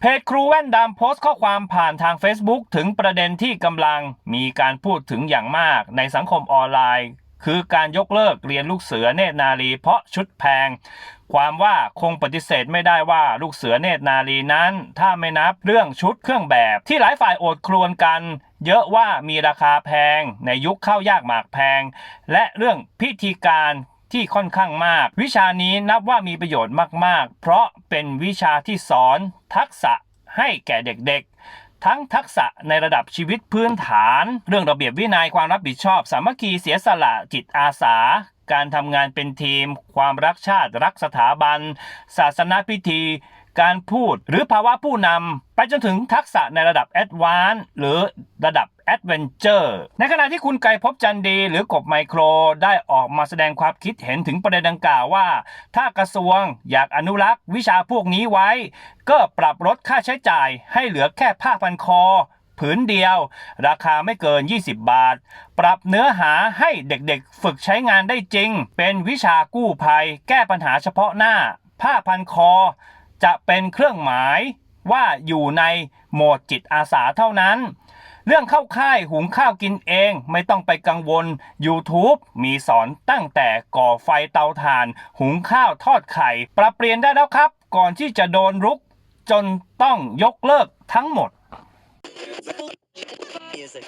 เพจครูแว่นดำโพสต์ข้อความผ่านทาง Facebook ถึงประเด็นที่กำลังมีการพูดถึงอย่างมากในสังคมออนไลน์ คือการยกเลิกเรียนลูกเสือเนตรนารีเพราะชุดแพง ความว่าคงปฏิเสธไม่ได้ว่าลูกเสือเนตรนารีนั้น ถ้าไม่นับเรื่องชุดเครื่องแบบ ที่หลายฝ่ายโอดครวญกัน เยอะว่ามีราคาแพงในยุคข้าวยากหมากแพง และเรื่องพิธีการ ที่ค่อนข้างมาก วิชานี้นับว่ามีประโยชน์มากๆ เพราะเป็นวิชาที่สอนทักษะให้แก่เด็กๆ ทั้งทักษะในระดับชีวิตพื้นฐาน เรื่องระเบียบวินัยความรับผิดชอบ สามัคคีเสียสละจิตอาสา การทำงานเป็นทีม ความรักชาติรักสถาบัน ศาสนาพิธี การพูดหรือภาวะผู้นำไปจนถึงทักษะในระดับแอดวานซ์หรือระดับ แอดเวนเจอร์ในขณะที่คุณไกรภพจันดีหรือกบไมโครได้ออกมาแสดงความคิดเห็นถึงประเด็นดังกล่าวว่า ถ้ากระทรวงอยากอนุรักษ์วิชาพวกนี้ไว้ ก็ปรับลดค่าใช้จ่ายให้เหลือแค่ผ้าพันคอผืนเดียว ราคาไม่เกิน 20 บาท ปรับเนื้อหาให้เด็กๆ ฝึกใช้งานได้จริง เป็นวิชากู้ภัย แก้ปัญหาเฉพาะหน้า ผ้าพันคอ จะเป็นเครื่องหมายว่าอยู่ในโหมดจิตอาสาเท่านั้น เรื่องเข้าค่ายหุงข้าวกินเองไม่ต้องไปกังวล YouTube มีสอนตั้งแต่ก่อไฟเตาถ่าน หุงข้าวทอดไข่ ปรับเปลี่ยนได้แล้วครับ ก่อนที่จะโดนรุก จนต้องยกเลิกทั้งหมด Music.